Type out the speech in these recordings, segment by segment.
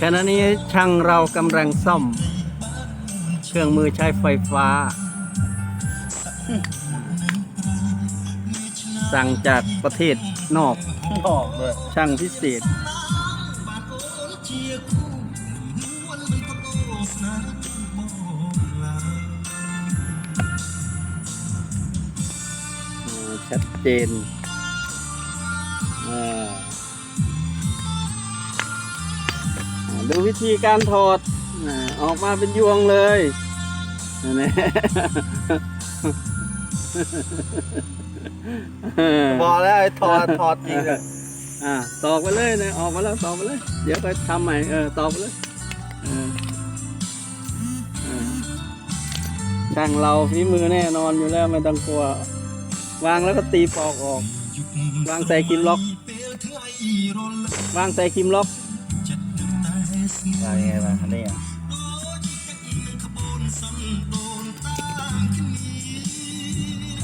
ขณะนี้ช่างเรากำลังซ่อม เครื่องมือใช้ไฟฟ้า สั่งจากประเทศนอกออกเลยช่างพิเศษ ชัดเจน ดูวิธีการถอดอ่าออกมาเป็นยวงเลยนั่นแหละบอกแล้วไอ้ถอดถอดจริงเลยอ่าตอกไปเลยนะออกมาแล้วตอกไปเลย เดี๋ยวไปทำใหม่เออตอกไปเลยเออเออช่างเราฝีมือแน่นอนอยู่แล้วไม่ต้องกลัว วางแล้วก็ตีปอกออก วางใส่คิมล็อก วางใส่คิมล็อก อะไรไงมาอันนี้อะ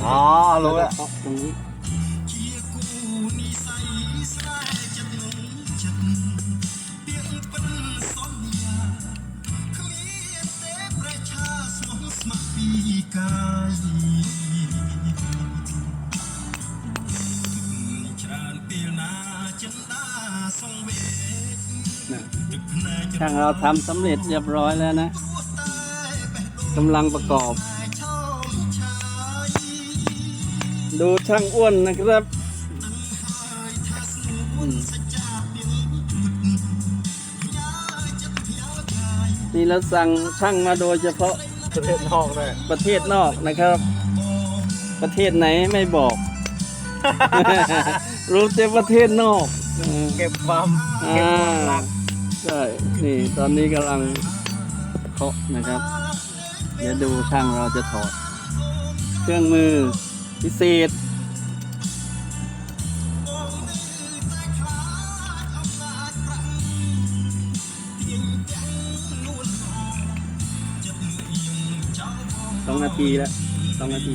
อ๋อรู้แล้วตรงนี้นะ ช่างเราทำสำเร็จเรียบร้อยแล้วนะกำลังประกอบ ดูช่างอ้วนนะครับอืมนี่เราสั่งช่างมาโดยเฉพาะประเทศนอกเลยประเทศนอกนะครับ ประเทศไหนไม่บอก รู้แต่ประเทศนอกอืมเก็บความอ่าเก็บความรัก ใช่ นี่ตอนนี้กำลังเคาะนะครับ เดี๋ยวดูช่างเราจะถอด เครื่องมือพิเศษ สองนาทีแล้วสองนาที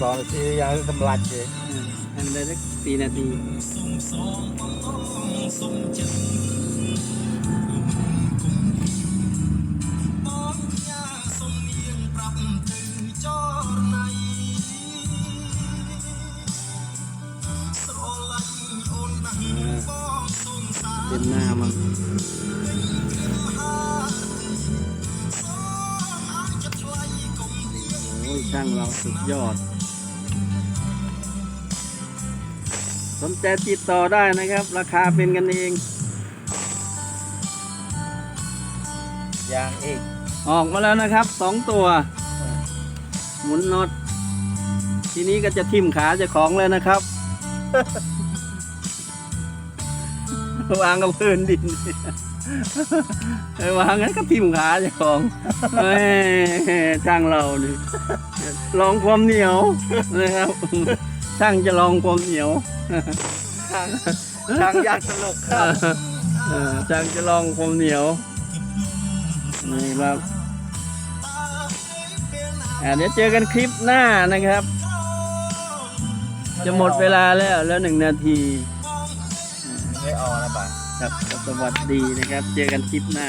สอนทียังกำลังเลย เลยสักสี่นาทีเต็มหน้ามันโอ้ยช่างเราสุดยอด สนใจติดต่อได้นะครับ ราคาเป็นกันเอง ยางอีกออกมาแล้วนะครับสองตัว หมุนน็อตทีนี้ก็จะทิ่มขาเจะของเลยนะครับ วางกับพื้นดินเออวางงั้นก็ทิ่มขาเจะของเฮ้ยช่างเรานี่ลองความเหนียวนะครับ ช่างจะลองความเหนียวช่างช่างยากตลกครับเออช่างจะลองความเหนียวนี่ครับอ่าเดี๋ยวเจอกันคลิปหน้านะครับ จะหมดเวลาแล้วแล้วหนึ่งนาทีไม่ออกนะบ่าครับสวัสดีนะครับ เจอกันคลิปหน้า